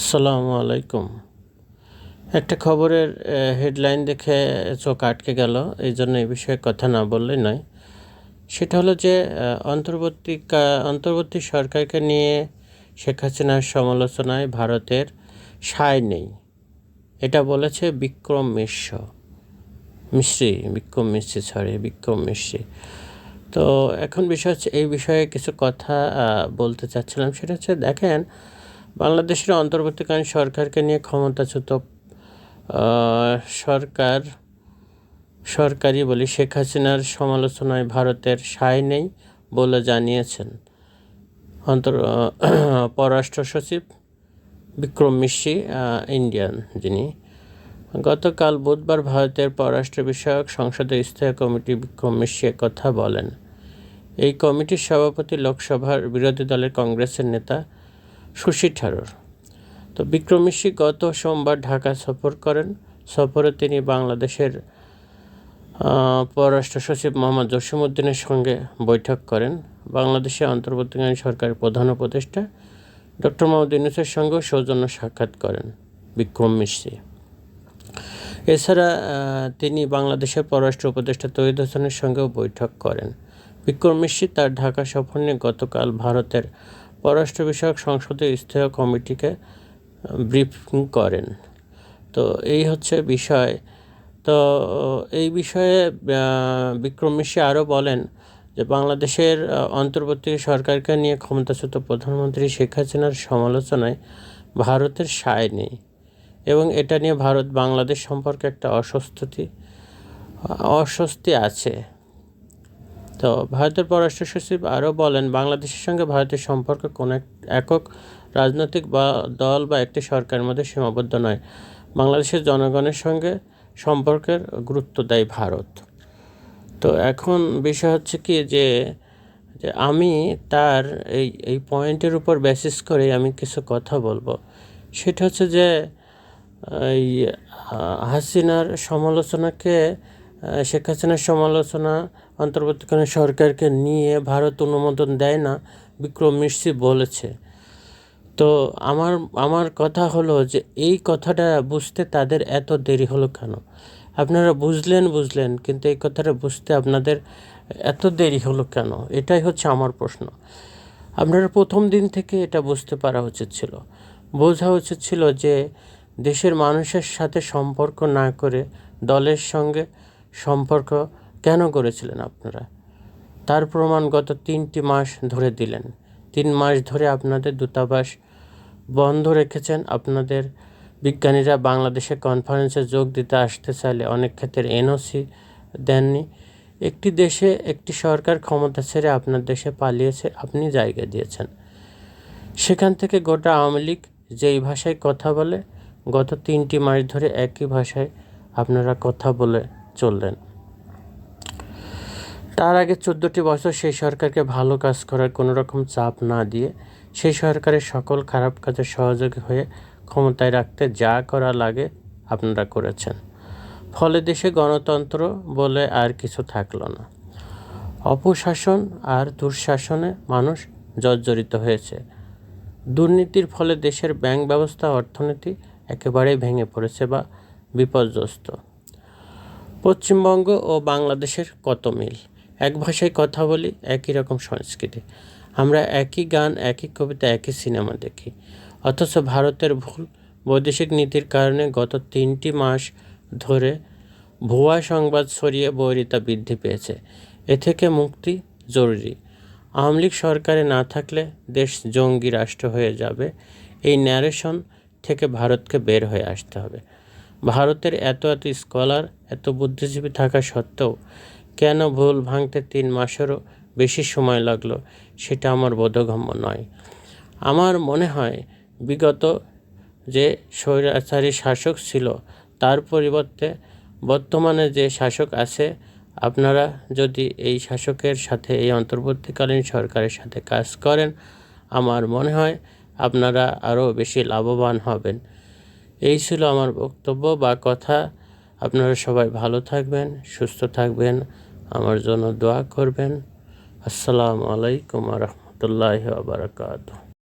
আসসালামু আলাইকুম। একটা খবরের হেডলাইন দেখে চোখ আটকে গেল। এই জন্য এই বিষয়ে কথা না বললেই নয়। সেটা হলো যে অন্তর্বর্তী অন্তর্বর্তী সরকারকে নিয়ে শেখ হাসিনার সমালোচনায় ভারতের সায় নেই। এটা বলেছে বিক্রম মিশ্র। মিশ্রি, বিক্রম মিশ্রি সরি বিক্রম মিশ্রি। তো এখন বিষয় হচ্ছে, এই বিষয়ে কিছু কথা বলতে চাচ্ছিলাম। সেটা হচ্ছে, দেখেন বাংলাদেশের অন্তর্বর্তীকালীন সরকারকে নিয়ে ক্ষমতাচ্যুত সরকার সরকারি বলি, শেখ হাসিনার সমালোচনায় ভারতের সায় নেই বলে জানিয়েছেন। অন্তর পররাষ্ট্র সচিব বিক্রম মিশ্রি ইন্ডিয়ান যিনি। গতকাল বুধবার ভারতের পররাষ্ট্র বিষয়ক সংসদের স্থায়ী কমিটি বিক্রম মিশ্রি কথা বলেন। এই কমিটির সভাপতি লোকসভার বিরোধী দলের কংগ্রেসের নেতা শশী থারুর তো বিক্রম মিশ্রি গত সোমবার ঢাকা সফর করেন। সফরে তিনি বাংলাদেশের পররাষ্ট্র সচিব মোহাম্মদ জসিমউদ্দিনের সঙ্গে বৈঠক করেন। বাংলাদেশে অন্তর্বর্তীকালীন সরকারের প্রধান উপদেষ্টা ডক্টর মোহাম্মদ ইউনুসের সঙ্গেও সৌজন্য সাক্ষাৎ করেন বিক্রম মিশ্রি। এছাড়া তিনি বাংলাদেশের পররাষ্ট্র উপদেষ্টা তৈয়দ হোসেনের সঙ্গেও বৈঠক করেন। বিক্রম মিশ্রি তার ঢাকা সফর নিয়ে গতকাল ভারতের পররাষ্ট্র বিষয়ক সংসদীয় স্থায়ী কমিটিকে ব্রিফিং করেন। তো এই হচ্ছে বিষয়। তো, এই বিষয়ে বিক্রম মিশ্রি আরও বলেন যে বাংলাদেশের অন্তর্বর্তী সরকারকে নিয়ে ক্ষমতাচ্যুত প্রধানমন্ত্রী শেখ হাসিনার সমালোচনায় ভারতের সায় নেই এবং এটা নিয়ে ভারত বাংলাদেশ সম্পর্কে একটা অস্বস্তি অস্বস্তি আছে। তো ভারতের পররাষ্ট্র সচিব আরও বলেন, বাংলাদেশের সঙ্গে ভারতের সম্পর্ক কোনো এক, একক রাজনৈতিক বা দল বা একটি সরকারের মধ্যে সীমাবদ্ধ নয়। বাংলাদেশের জনগণের সঙ্গে সম্পর্কের গুরুত্ব দেয় ভারত। তো এখন বিষয় হচ্ছে কি যে যে আমি তার এই এই পয়েন্টের উপর বেসিস করে আমি কিছু কথা বলব। সেটা হচ্ছে যে, এই হাসিনার সমালোচনাকে শেখ হাসিনার সমালোচনা অন্তর্বর্তীকালীন সরকারকে নিয়ে ভারত অনুমোদন দেয় না, বিক্রম মিশ্রি বলেছে। তো আমার আমার কথা হলো যে এই কথাটা বুঝতে তাদের এত দেরি হলো কেন? আপনারা বুঝলেন বুঝলেন, কিন্তু এই কথাটা বুঝতে আপনাদের এত দেরি হলো কেন? এটাই হচ্ছে আমার প্রশ্ন। আপনারা প্রথম দিন থেকে এটা বুঝতে পারা উচিত ছিল। বোঝা উচিত ছিল যে দেশের মানুষের সাথে সম্পর্ক না করে দলের সঙ্গে সম্পর্ক কেন করেছিলেন আপনারা? তার প্রমাণ গত তিনটি মাস ধরে দিলেন। তিন মাস ধরে আপনাদের দূতাবাস বন্ধ রেখেছেন। আপনাদের বিজ্ঞানীরা বাংলাদেশে কনফারেন্সে যোগ দিতে আসতে চাইলে অনেক ক্ষেত্রে এনওসি দেননি। একটি দেশে একটি সরকার ক্ষমতা ছেড়ে আপনার দেশে পালিয়েছে, আপনি জায়গা দিয়েছেন। সেখান থেকে গোটা আওয়ামী লীগ যেই ভাষায় কথা বলে, গত তিনটি মাস ধরে একই ভাষায় আপনারা কথা বলে চললেন। তার আগে চোদ্দোটি বছর সেই সরকারকে ভালো কাজ করার কোনো রকম চাপ না দিয়ে সেই সরকারের সকল খারাপ কাজে সহযোগী হয়ে ক্ষমতায় রাখতে যা করা লাগে আপনারা করেছেন। ফলে দেশে গণতন্ত্র বলে আর কিছু থাকল না। অপশাসন আর দুঃশাসনে মানুষ জর্জরিত হয়েছে। দুর্নীতির ফলে দেশের ব্যাংক ব্যবস্থা, অর্থনীতি একেবারেই ভেঙে পড়েছে বা বিপর্যস্ত। পশ্চিমবঙ্গ ও বাংলাদেশের কত মিল? এক ভাষায় কথা বলি, একই রকম সংস্কৃতি। আমরা একই গান, একই কবিতা, একই সিনেমা দেখি। অথচ ভারতের ভুল বৈদেশিক নীতির কারণে গত তিনটি মাস ধরে ভুয়া সংবাদ ছড়িয়ে বৈরিতা বৃদ্ধি পেয়েছে। এ থেকে মুক্তি জরুরি। আওয়ামী লীগ সরকারে না থাকলে দেশ জঙ্গি রাষ্ট্র হয়ে যাবে। এই ন্যারেশন থেকে ভারতকে বের হয়ে আসতে হবে। ভারতের এত এত স্কলার এত বুদ্ধিজীবী থাকা সত্ত্বেও কেন ভুল ভাঙতে তিন মাসেরও বেশি সময় লাগল সেটা আমার বোধগম্য নয়। আমার মনে হয় বিগত যে স্বৈরাচারী শাসক ছিল তার পরিবর্তে বর্তমানে যে শাসক আছে, আপনারা যদি এই শাসকের সাথে এই অন্তর্বর্তীকালীন সরকারের সাথে কাজ করেন, আমার মনে হয় আপনারা আরও বেশি লাভবান হবেন। এই ছিল আমার বক্তব্য বা কথা। আপনারা সবাই ভালো থাকবেন সুস্থ থাকবেন আমার জন্য দোয়া করবেন। আসসালামু আলাইকুম রহমতুল্লাহ বারকাত